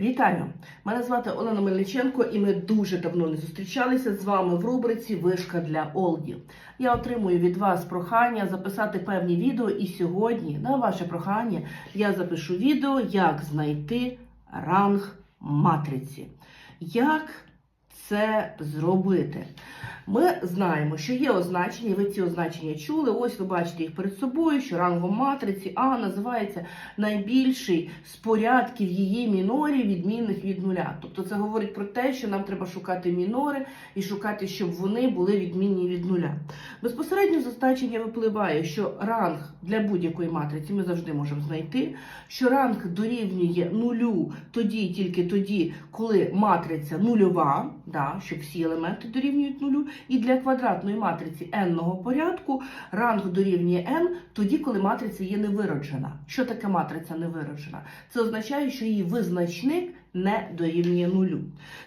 Вітаю! Мене звати Олена Мельниченко, і ми дуже давно не зустрічалися з вами в рубриці Вишка для Олді. Я отримую від вас прохання записати певні відео, і сьогодні, на ваше прохання, я запишу відео, як знайти ранг матриці. Як це зробити? Ми знаємо, що є означення, ви ці означення чули. Ось ви бачите їх перед собою, що рангом матриці А називається найбільший з порядків її мінорів, відмінних від нуля. Тобто це говорить про те, що нам треба шукати мінори і шукати, щоб вони були відмінні від нуля. Безпосередньо з означення випливає, що ранг для будь-якої матриці ми завжди можемо знайти, що ранг дорівнює нулю тоді, тільки тоді, коли матриця нульова, да, щоб всі елементи дорівнюють нулю. І для квадратної матриці n-ного порядку ранг дорівнює n тоді, коли матриця є невироджена. Що таке матриця невироджена? Це означає, що її визначник не дорівнює нулю.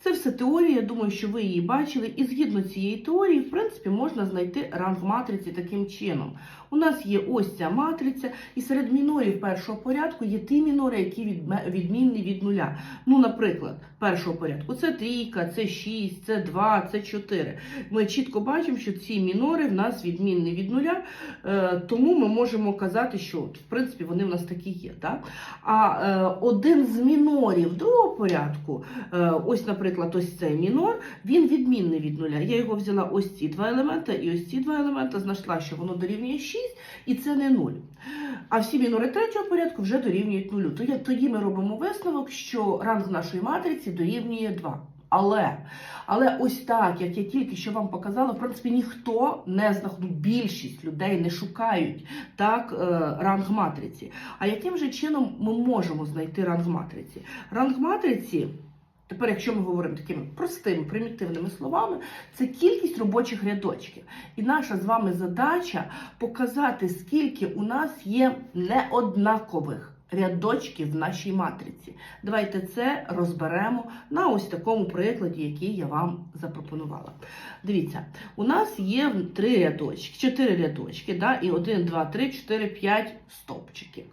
Це все теорія, я думаю, що ви її бачили, і згідно цієї теорії, в принципі, можна знайти ранг матриці таким чином. У нас є ось ця матриця, і серед мінорів першого порядку є ті мінори, які відмінні від нуля. Ну, наприклад, першого порядку це трійка, це 6, це 2, це 4. Ми чітко бачимо, що ці мінори в нас відмінні від нуля, е, тому ми можемо казати, що в принципі вони в нас такі є. Так? А е, один з мінорів другого порядку, е, ось, наприклад, ось цей мінор, він відмінний від нуля. Я його взяла ось ці два елемента і ось ці два елемента, знайшла, що воно дорівнює 6, і це не 0. А всі мінори третього порядку вже дорівнюють нулю. Тоді, тоді ми робимо висновок, що ранг нашої матриці дорівнює 2. Але, але ось так, як я тільки що вам показала, в принципі, ніхто не знаходить, більшість людей не шукають так е, ранг матриці. А яким же чином ми можемо знайти ранг матриці? Ранг матриці, тепер, якщо ми говоримо такими простими, примітивними словами, це кількість робочих рядочків. І наша з вами задача показати, скільки у нас є неоднакових рядочків в нашій матриці. Давайте це розберемо на ось такому прикладі, який я вам запропонувала. Дивіться, у нас є три рядочки, чотири рядочки, да, і один, два, три, чотири, п'ять стовпчики.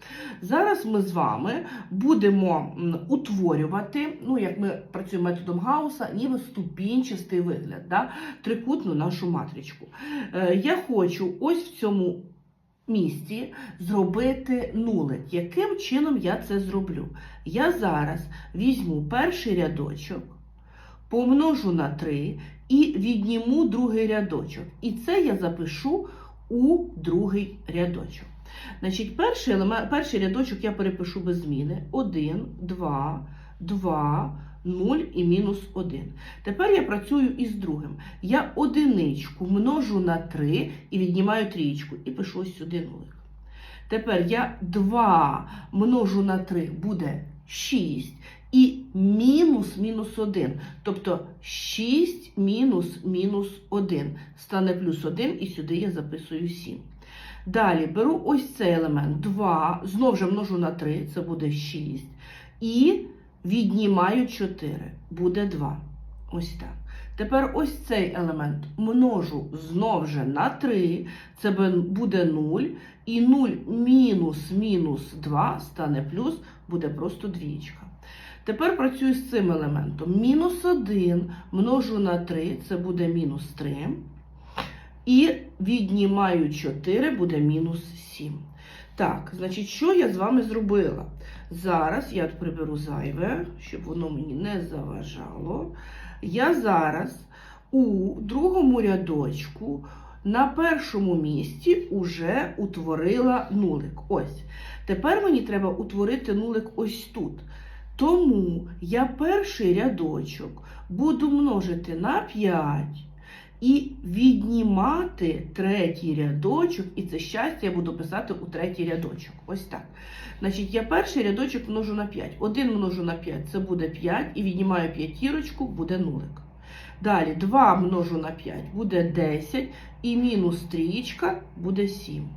Зараз ми з вами будемо утворювати, ну як ми працюємо методом Гауса, ніби ступінчастий вигляд, да, трикутну нашу матричку. Е, я хочу ось в цьому місці зробити нулик. Яким чином я це зроблю? Я зараз візьму перший рядочок, помножу на 3 і відніму другий рядочок. І це я запишу у другий рядочок. Значить, перший, перший рядочок я перепишу без зміни. 1, 2, 2, 0 і мінус 1. Тепер я працюю із другим. Я одиничку множу на 3 і віднімаю трієчку. І пишу ось сюди нулик. Тепер я 2 множу на 3 буде 6. І мінус мінус 1. Тобто 6 мінус мінус 1. Стане плюс 1, і сюди я записую 7. Далі беру ось цей елемент 2, знову ж множу на 3, це буде 6. І віднімаю 4, буде 2. Ось так. Тепер ось цей елемент множу знов же на 3, це буде 0. І 0 мінус мінус 2 стане плюс, буде просто двічка. Тепер працюю з цим елементом. Мінус 1 множу на 3, це буде мінус 3. І віднімаю 4, буде мінус 7. Так, значить, що я з вами зробила? Зараз я приберу зайве, щоб воно мені не заважало. Я зараз у другому рядочку на першому місці уже утворила нулик. Ось. Тепер мені треба утворити нулик ось тут. Тому я перший рядочок буду множити на 5 і віднімати третій рядочок, і це щастя я буду писати у третій рядочок. Ось так. Значить, я перший рядочок множу на 5. 1 множу на 5 це буде 5, і віднімаю п'ятірочку, буде нулик. Далі 2 множу на 5 буде 10, і мінус трієчка буде 7.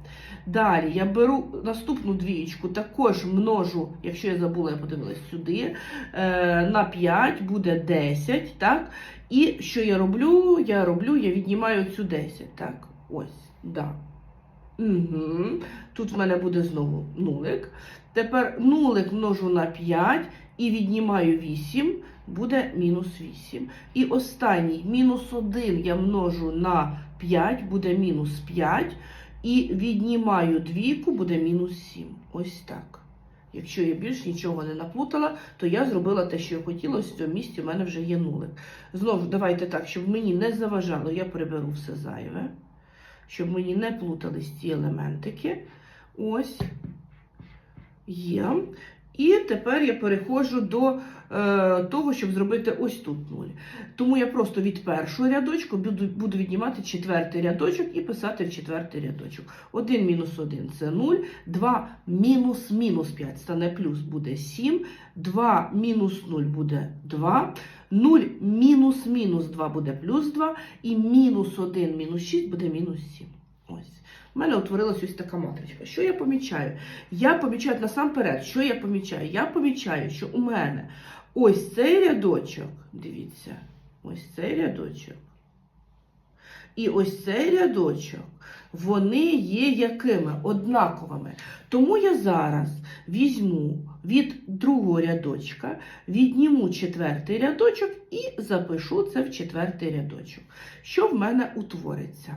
Далі я беру наступну двієчку, також множу, якщо я забула, я подивилась сюди, е, на 5 буде 10, так? І що я роблю? Я роблю, я віднімаю цю 10, так? Ось, да. Угу. Тут в мене буде знову нулик. Тепер нулик множу на 5 і віднімаю 8, буде мінус 8. І останній мінус 1 я множу на 5, буде мінус 5. І віднімаю двійку, буде мінус 7. Ось так. Якщо я більш нічого не наплутала, то я зробила те, що я хотіла. Ось в цьому місці в мене вже є нулик. Знову давайте так, щоб мені не заважало, я приберу все зайве, щоб мені не плутались ці елементики. Ось є. І тепер я переходжу до е, того, щоб зробити ось тут 0. Тому я просто від першого рядочку буду, буду віднімати четвертий рядочок і писати в четвертий рядочок. 1 мінус 1 це 0, 2 мінус мінус 5 стане плюс буде 7, 2 мінус 0 буде 2, 0 мінус мінус 2 буде плюс 2, і мінус 1 мінус 6 буде мінус 7. Ось. У мене утворилась ось така матричка. Що я помічаю? Я помічаю насамперед, що я помічаю? Я помічаю, що у мене ось цей рядочок, дивіться, ось цей рядочок. І ось цей рядочок, вони є якими? Однаковими. Тому я зараз візьму від другого рядочка, відніму четвертий рядочок і запишу це в четвертий рядочок. Що в мене утвориться?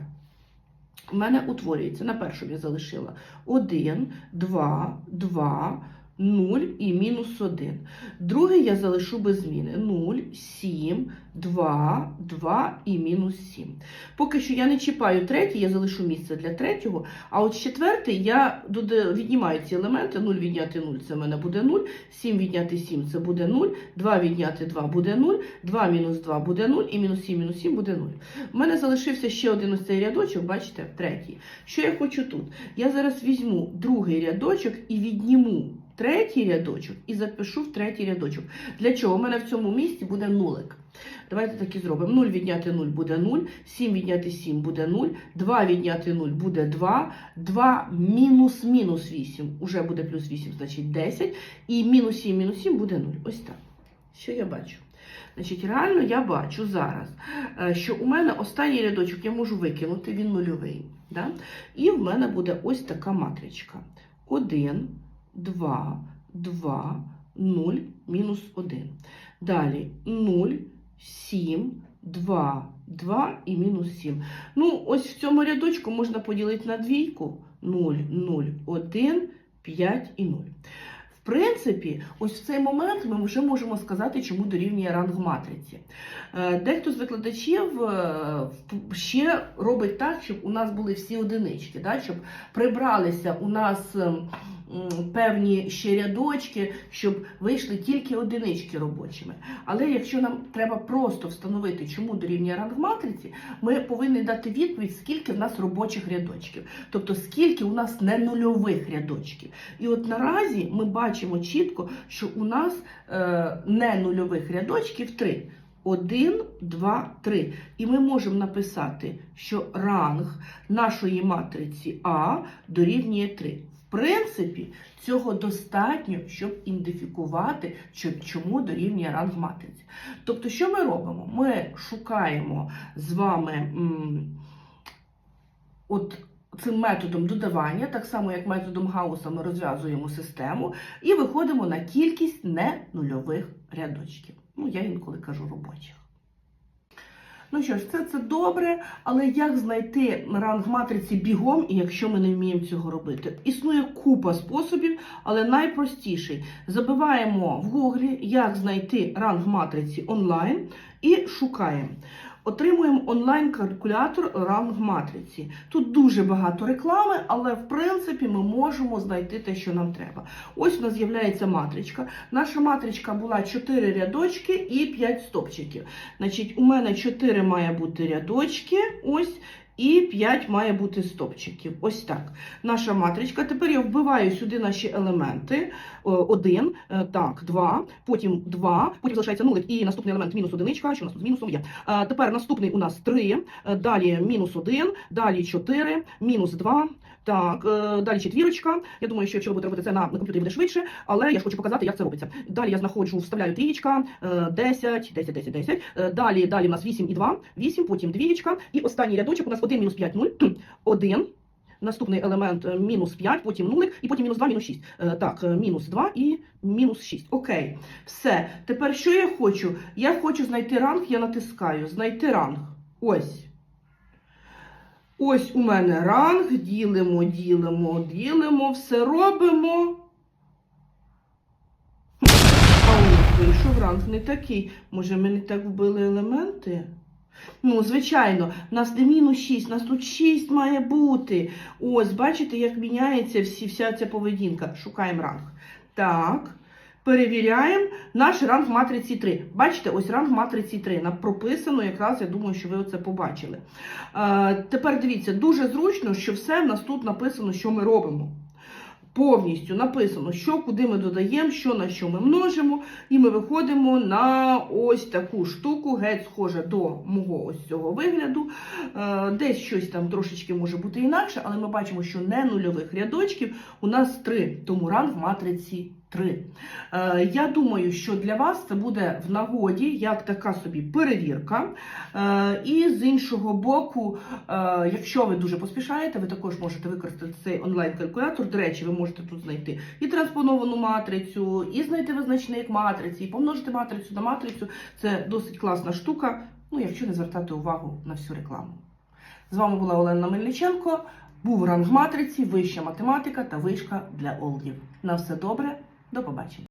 У мене утворюється, на першому я залишила. 1, 2, 2, 0 і мінус 1. Другий я залишу без зміни 0, 7, 2, 2 і мінус 7. Поки що я не чіпаю третій, я залишу місце для третього. А от четвертий я віднімаю ці елементи. 0 відняти 0 це в мене буде 0, 7 відняти 7 це буде 0, 2 відняти 2 буде 0, 2 мінус 2 буде 0 і мінус 7 мінус 7 буде 0. У мене залишився ще один ось цей рядочок, бачите, третій. Що я хочу тут? Я зараз візьму другий рядочок і відніму третій рядочок і запишу в третій рядочок. Для чого? У мене в цьому місці буде нулик. Давайте так і зробимо. 0 відняти 0 буде 0, 7 відняти 7 буде 0, 2 відняти 0 буде 2, 2 мінус мінус 8 уже буде плюс 8, значить 10, і мінус 7 мінус 7 буде 0. Ось так. Що я бачу? Значить, реально я бачу зараз, е, що у мене останній рядочок я можу викинути, він нульовий. Да? І в мене буде ось така матричка. 1, 2, 2, 0, мінус 1. Далі 0, 7, 2, 2 і мінус 7. Ну, ось в цьому рядочку можна поділити на двійку 0, 0, 1, 5 і 0. В принципі, ось в цей момент ми вже можемо сказати, чому дорівнює ранг матриці. Е, Дехто з викладачів е, ще робить так, щоб у нас були всі одинички, да? щоб прибралися у нас ем, певні ще рядочки, щоб вийшли тільки одинички робочими. Але якщо нам треба просто встановити, чому дорівнює ранг матриці, ми повинні дати відповідь, скільки в нас робочих рядочків, тобто скільки у нас не нульових рядочків. І от наразі ми бачимо чітко, що у нас е, не нульових рядочків 3. 1, 2, 3. І ми можемо написати, що ранг нашої матриці А дорівнює 3. Принципі, цього достатньо, щоб ідентифікувати, чому дорівнює ранг матриці. Тобто, що ми робимо? Ми шукаємо з вами. От цим методом додавання, так само як методом Гауса, ми розв'язуємо систему і виходимо на кількість ненульових рядочків. Ну, я інколи кажу робочих. Ну що ж, це, це добре, але як знайти ранг матриці бігом, якщо ми не вміємо цього робити? Існує купа способів, але найпростіший. Забиваємо в гуглі, як знайти ранг матриці онлайн і шукаємо. Отримуємо онлайн-калькулятор ранг матриці. Тут дуже багато реклами, але в принципі ми можемо знайти те, що нам треба. Ось у нас з'являється матричка. Наша матричка була 4 рядочки і 5 стопчиків. Значить, у мене 4 має бути рядочки, ось, і 5 має бути стопчиків. Ось так. Наша матричка. Тепер я вбиваю сюди наші елементи. 1, так, 2, потім 2, потім залишається нулик і наступний елемент мінус одиничка, що у нас тут з мінусом є. Е, Тепер наступний у нас 3, е, далі мінус 1, далі 4, мінус 2, так, е, далі четвірочка. Я думаю, що якщо ви будете робити це на, комп'ютері буде швидше, але я ж хочу показати, як це робиться. Далі я знаходжу, вставляю трієчка, е, 10, 10, 10, 10. Е, Далі, далі у нас 8 і 2, 8, потім двієчка. І останній рядочок у нас 1 мінус 5, 0, 1, наступний елемент е, мінус 5, потім нулик, і потім мінус 2, мінус 6. Е, Так, мінус 2 і мінус 6. Окей. Все. Тепер що я хочу? Я хочу знайти ранг, я натискаю. Знайти ранг. Ось. Ось у мене ранг. Ділимо, ділимо, ділимо, все робимо. А ось вийшов ранг не такий. Може, ми не так вбили елементи? Ну, звичайно, в нас не мінус 6, у нас тут 6 має бути. Ось, бачите, як міняється всі, вся ця поведінка. Шукаємо ранг. Так. Перевіряємо наш ранг матриці 3. Бачите, ось ранг матриці 3. Прописано, якраз я думаю, що ви оце побачили. Е, тепер дивіться, дуже зручно, що все в нас тут написано, що ми робимо. Повністю написано, що куди ми додаємо, що на що ми множимо, і ми виходимо на ось таку штуку, геть схожа до мого ось цього вигляду. Е, Десь щось там трошечки може бути інакше, але ми бачимо, що не нульових рядочків у нас три, тому ранг матриці 3. Е, Я думаю, що для вас це буде в нагоді як така собі перевірка. Е, І з іншого боку, е, якщо ви дуже поспішаєте, ви також можете використати цей онлайн-калькулятор. До речі, ви можете тут знайти і транспоновану матрицю, і знайти визначник матриці, і помножити матрицю на матрицю. Це досить класна штука, ну якщо не звертати увагу на всю рекламу. З вами була Олена Мельниченко. Був ранг матриці, вища математика та вишка для олдів. На все добре, до побачення.